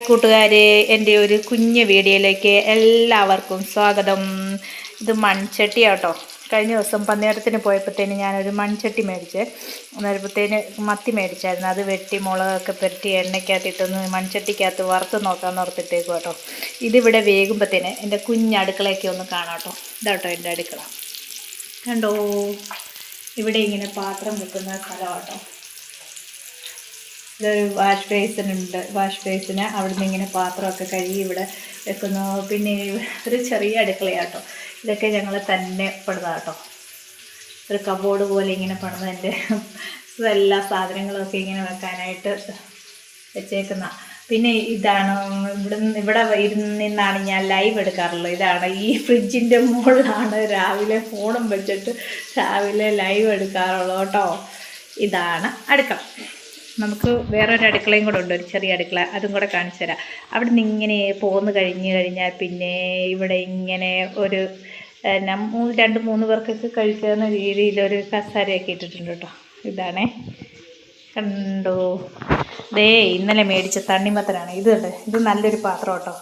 കൂട്ടുകാരെ എന്റെ ഒരു കുഞ്ഞ് വീഡിയോയിലേക്ക് എല്ലാവർക്കും സ്വാഗതം. ഇത് മൺചട്ടി ആട്ടോ. കഴിഞ്ഞ ദിവസം പന്നേരത്തിന് പോയപ്പോഴത്തേന് ഞാനൊരു മൺചട്ടി മേടിച്ച് അന്നേരപ്പോഴത്തേന് മത്തി മേടിച്ചായിരുന്നു. അത് വെട്ടി മുളകൊക്കെ പെരട്ടി എണ്ണയ്ക്കകത്തിട്ടൊന്ന് മൺചട്ടിക്കകത്ത് വറുത്ത് നോക്കാമെന്ന് ഓർത്തിട്ടേക്കും കേട്ടോ ഇതിവിടെ വേകുമ്പോഴത്തേന് എന്റെ കുഞ്ഞ് അടുക്കളയൊക്കെ ഒന്ന് കാണാട്ടോ ഇതാട്ടോ എന്റെ അടുക്കള. കണ്ടോ? ഇവിടെ ഇങ്ങനെ പാത്രം വെക്കുന്ന സ്ഥലം കേട്ടോ ഇതൊരു വാഷ് ബേസിൻ ഉണ്ട് വാഷ് ബേസിന് അവിടെ നിന്ന് ഇങ്ങനെ പാത്രമൊക്കെ കഴുകി ഇവിടെ വെക്കുന്നു. പിന്നെ ഒരു ചെറിയ അടുക്കളയാട്ടോ. ഇതൊക്കെ ഞങ്ങൾ തന്നെ പണിതാട്ടോ. ഒരു കബോർഡ് പോലെ ഇങ്ങനെ പണിതതിന്റെ എല്ലാ സാധനങ്ങളൊക്കെ ഇങ്ങനെ വെക്കാനായിട്ട് വെച്ചേക്കുന്ന. പിന്നെ ഇതാണ് ഇവിടെ ഇവിടെ ഇരുന്നാണ് ഞാൻ ലൈവ് എടുക്കാറുള്ളത്. ഇതാണ് ഈ ഫ്രിഡ്ജിന്റെ മുകളിലാണ് രാവിലെ ഫോണും വെച്ചിട്ട് രാവിലെ ലൈവ് എടുക്കാറുള്ളത് കേട്ടോ. ഇതാണ് അടുക്കള. നമുക്ക് വേറൊരു അടുക്കളയും കൂടെ ഉണ്ട് ഒരു ചെറിയ അടുക്കള. അതും കൂടെ കാണിച്ചു തരാം. അവിടെ നിന്ന് ഇങ്ങനെ പോന്ന് കഴിഞ്ഞ് കഴിഞ്ഞാൽ പിന്നെ ഇവിടെ ഇങ്ങനെ ഒരു രണ്ട് മൂന്ന് പേർക്കൊക്കെ കഴിക്കാവുന്ന രീതിയിലൊരു കസാരയൊക്കെ ഇട്ടിട്ടുണ്ട് കേട്ടോ. ഇതാണേ. കണ്ടോ? ദേ ഇന്നലെ മേടിച്ച തണ്ണിമത്തനാണ്. ഇത് കണ്ടേ? ഇത് നല്ലൊരു പാത്രം കേട്ടോ.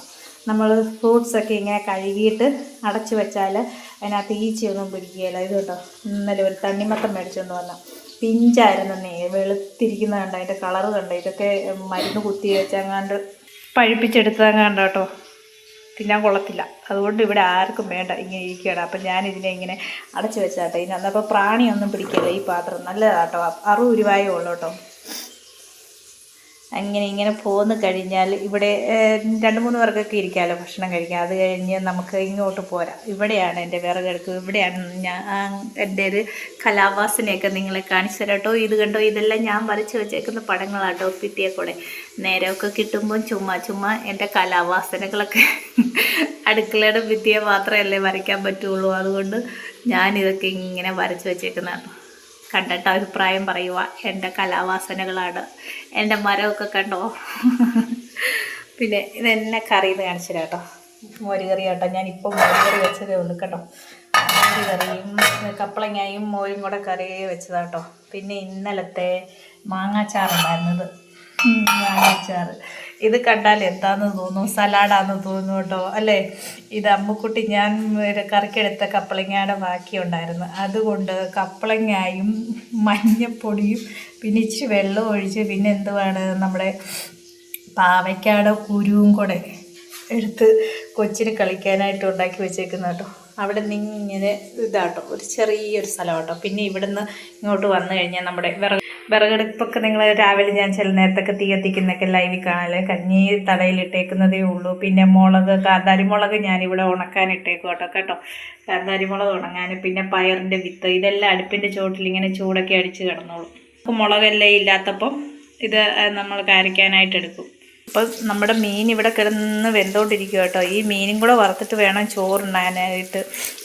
നമ്മൾ ഫ്രൂട്ട്സൊക്കെ ഇങ്ങനെ കഴുകിയിട്ട് അടച്ചു വെച്ചാൽ അതിനകത്ത് ഈച്ചയൊന്നും പിടിക്കുകയില്ല. ഇത് കേട്ടോ ഇന്നലെ ഒരു തണ്ണിമത്തൻ മേടിച്ചുകൊണ്ട് വന്ന. പിഞ്ചായിരുന്നേ വെളുത്തിരിക്കുന്ന കണ്ട? അതിന്റെ കളർ കണ്ട? ഇതൊക്കെ മരുന്ന് കുത്തി വെച്ചങ്ങാണ്ട് പഴുപ്പിച്ചെടുത്തങ്ങാണ്ട് കേട്ടോ. തിന്നാൻ കൊള്ളത്തില്ല. അതുകൊണ്ട് ഇവിടെ ആർക്കും വേണ്ട ഇങ്ങനെ ഇരിക്കുകയാണ്. അപ്പം ഞാൻ ഇതിനെ ഇങ്ങനെ അടച്ചു വെച്ചാട്ടോ. ഇനി അന്നപ്പോൾ പ്രാണിയൊന്നും പിടിക്കില്ല ഈ പാത്രം. നല്ലതാട്ടോ. അറുപത് രൂപയേ ഉള്ളൂ കേട്ടോ. അങ്ങനെ ഇങ്ങനെ പോന്ന് കഴിഞ്ഞാൽ ഇവിടെ രണ്ട് മൂന്ന് പേർക്കൊക്കെ ഇരിക്കാമല്ലോ ഭക്ഷണം കഴിക്കാം അത് കഴിഞ്ഞ് നമുക്ക് ഇങ്ങോട്ട് പോരാം. ഇവിടെയാണ് എന്റെ വിറകെടുക്ക് ഇവിടെയാണ് ഞാൻ എന്റെ ഒരു കലാവാസനയൊക്കെ നിങ്ങളെ കാണിച്ചു തരാട്ടോ ഇത് കണ്ടോ? ഇതെല്ലാം ഞാൻ വരച്ച് വെച്ചേക്കുന്ന പടങ്ങളാട്ടോ പിറ്റിയെ കൂടെ നേരമൊക്കെ കിട്ടുമ്പം ചുമ്മാ ചുമ്മാ എന്റെ കലാവാസനകളൊക്കെ അടുക്കളയുടെ ഭിത്തിയെ മാത്രമല്ലേ വരയ്ക്കാൻ പറ്റുള്ളൂ. അതുകൊണ്ട് ഞാനിതൊക്കെ ഇങ്ങനെ വരച്ച് വെച്ചേക്കുന്നതാണ്. കണ്ടിട്ട് അഭിപ്രായം പറയുക എന്റെ കലാവാസനകളാണ്. എന്റെ മരമൊക്കെ കണ്ടോ? പിന്നെ ഇതെന്നെ കറി എന്ന് കാണിച്ചു കേട്ടോ. മോരുകറി കേട്ടോ. ഞാനിപ്പോൾ മോര് കറി വെച്ചതേ ഉള്ളൂ കേട്ടോ. മോരുകറിയും കപ്പളങ്ങയും മോരും കൂടെ കറി വെച്ചതാട്ടോ പിന്നെ ഇന്നലത്തെ മാങ്ങാച്ചാറുണ്ടായിരുന്നത്. മാങ്ങാച്ചാറ്. ഇത് കണ്ടാൽ എന്താന്ന് തോന്നും? സലാഡാന്ന് തോന്നും കേട്ടോ. അല്ലേ? ഇത് അമ്മുക്കുട്ടി ഞാൻ കറിക്കെടുത്ത കപ്പളങ്ങയുടെ ബാക്കി ഉണ്ടായിരുന്നു. അതുകൊണ്ട് കപ്പളങ്ങായും മഞ്ഞപ്പൊടിയും പിന്നെ ഇച്ചിരി വെള്ളം ഒഴിച്ച് പിന്നെ എന്തുവാണ് നമ്മുടെ പാവയ്ക്കാടെ കുരുവും കൂടെ എടുത്ത് കൊച്ചിന് കളിക്കാനായിട്ട് ഉണ്ടാക്കി വെച്ചേക്കുന്ന കേട്ടോ. അവിടെ നിന്ന് ഇങ്ങനെ ഇതാട്ടോ ഒരു ചെറിയൊരു സ്ഥലം കേട്ടോ പിന്നെ ഇവിടുന്ന് ഇങ്ങോട്ട് വന്നു കഴിഞ്ഞാൽ നമ്മുടെ വിറക് വിറകടുപ്പൊക്കെ നിങ്ങൾ രാവിലെ ഞാൻ ചില നേരത്തൊക്കെ തീ കത്തിക്കുന്നൊക്കെ ലൈവിൽ കാണാൻ കഞ്ഞി തടയിലിട്ടേക്കുന്നതേ ഉള്ളൂ. പിന്നെ മുളക് കാന്താരിമുളക് മുളക് ഞാനിവിടെ ഉണക്കാനിട്ടേക്കും കേട്ടോ. കേട്ടോ കാന്താരിമുളക് ഉണങ്ങാൻ പിന്നെ പയറിന്റെ വിത്ത് ഇതെല്ലാം അടുപ്പിന്റെ ചോട്ടിൽ ഇങ്ങനെ ചൂടൊക്കെ അടിച്ച് കിടന്നോളും. മുളകെല്ലാം ഇല്ലാത്തപ്പം ഇത് നമ്മൾ കരയ്ക്കാനായിട്ട് എടുക്കും. അപ്പോൾ നമ്മുടെ മീൻ ഇവിടെ കിടന്ന് വെന്തോണ്ടിരിക്കുക കേട്ടോ. ഈ മീനും കൂടെ വറുത്തിട്ട് വേണം ചോറുണ്ണാനായിട്ട്.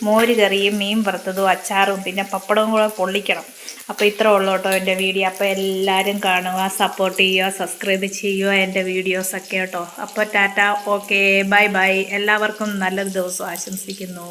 മോര് കറിയും മീൻ വറുത്തതും അച്ചാറും പിന്നെ പപ്പടവും കൂടെ പൊള്ളിക്കണം. അപ്പോൾ ഇത്ര ഉള്ളൂ കേട്ടോ എന്റെ വീഡിയോ. അപ്പോൾ എല്ലാവരും കാണുക സപ്പോർട്ട് ചെയ്യുക സബ്സ്ക്രൈബ് ചെയ്യുക എന്റെ വീഡിയോസൊക്കെ കേട്ടോ. അപ്പോൾ ടാറ്റ ഓക്കെ ബൈ ബൈ എല്ലാവർക്കും നല്ലൊരു ദിവസം ആശംസിക്കുന്നു.